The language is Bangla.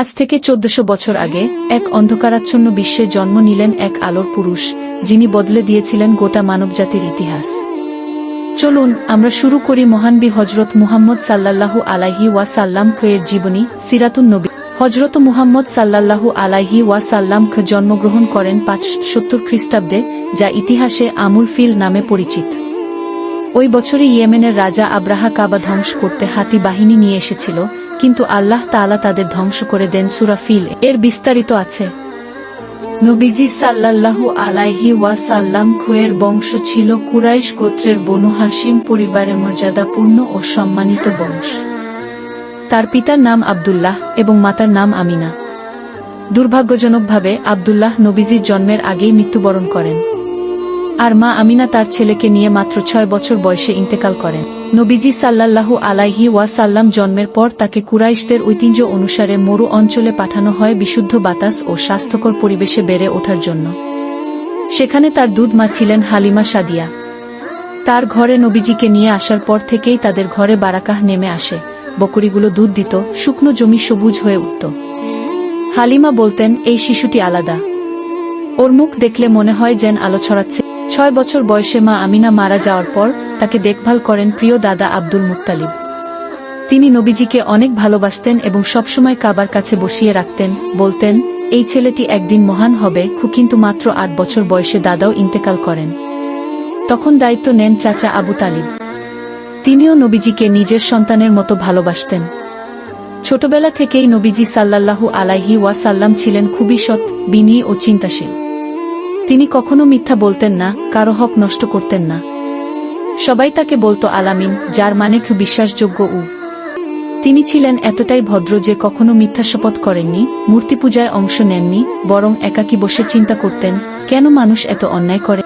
আজ থেকে চোদ্দশো বছর আগে এক অন্ধকারাচ্ছন্ন বিশ্বে জন্ম নিলেন এক আলোর পুরুষ, যিনি বদলে দিয়েছিলেন গোটা মানবজাতির ইতিহাস। চলুন, আমরা শুরু করি মহানবী হজরত মুহাম্মদ সাল্লাল্লাহু আলাইহি ওয়াসাল্লাম এর জীবনী, সিরাতুন নবী। হজরত মুহাম্মদ সাল্লাল্লাহু আলাইহি ওয়াসাল্লাম খ জন্মগ্রহণ করেন পাঁচ সত্তর খ্রিস্টাব্দে, যা ইতিহাসে আমুল ফিল নামে পরিচিত। ওই বছরই ইয়েমেনের রাজা আব্রাহা কাবা ধ্বংস করতে হাতি বাহিনী নিয়ে এসেছিল কিন্তু আল্লাহ তাআলা তাদের ধ্বংস করে দেন সুরা ফিল। এর বিস্তারিত আছে। নবীজি সাল্লাল্লাহু আলাইহি ওয়াসাল্লাম খুয়ের বংশ ছিল কুরাইশ গোত্রের বনু হাসিম পরিবারের মর্যাদাপূর্ণ ও সম্মানিত বংশ। তার পিতার নাম আবদুল্লাহ এবং মাতার নাম আমিনা। দুর্ভাগ্যজনকভাবে আব্দুল্লাহ নবীজির জন্মের আগেই মৃত্যুবরণ করেন। আর মা আমিনা তার ছেলেকে নিয়ে মাত্র ছয় বছর বয়সে ইন্তেকাল করেন। নবীজি সাল্লাল্লাহু আলাইহি ওয়াসাল্লাম জন্মের পর তাকে কুরাইশদের ঐতিহ্য অনুসারে মরু অঞ্চলে পাঠানো হয় বিশুদ্ধ বাতাস ও স্বাস্থ্যকর পরিবেশে বেড়ে ওঠার জন্য। সেখানে তার দুধ মা ছিলেন হালিমা সাদিয়া। তার ঘরে নবীজিকে নিয়ে আসার পর থেকেই তাদের ঘরে বারাকাহ নেমে আসে। বকরিগুলো দুধ দিত, শুকনো জমি সবুজ হয়ে উঠত। হালিমা বলতেন, এই শিশুটি আলাদা। ওর মুখ দেখলে মনে হয় যেন আলো ছড়াচ্ছে। ছয় বছর বয়সে মা আমিনা মারা যাওয়ার পর তাকে দেখভাল করেন প্রিয় দাদা আব্দুল মুত্তালিব। তিনি নবীজিকে অনেক ভালোবাসতেন এবং সবসময় কাবার কাছে বসিয়ে রাখতেন, বলতেন, এই ছেলেটি একদিন মহান হবে, কিন্তু মাত্র আট বছর বয়সে দাদাও ইন্তেকাল করেন। তখন দায়িত্ব নেন চাচা আবু তালিব। তিনিও নবীজিকে নিজের সন্তানের মতো ভালোবাসতেন। ছোটবেলা থেকেই নবীজি সাল্লাল্লাহু আলাইহি ওয়াসাল্লাম ছিলেন খুবই সৎ, বিনয়ী ও চিন্তাশীল। তিনি কখনো মিথ্যা বলতেন না, কারও হক নষ্ট করতেন না। সবাই তাকে বলতো আলামিন, যার মানে খুব বিশ্বাসযোগ্য উ। তিনি ছিলেন এতটাই ভদ্র যে কখনো মিথ্যা শপথ করেননি, মূর্তি পূজায় অংশ নেননি, বরং একাকী বসে চিন্তা করতেন, কেন মানুষ এত অন্যায় করে?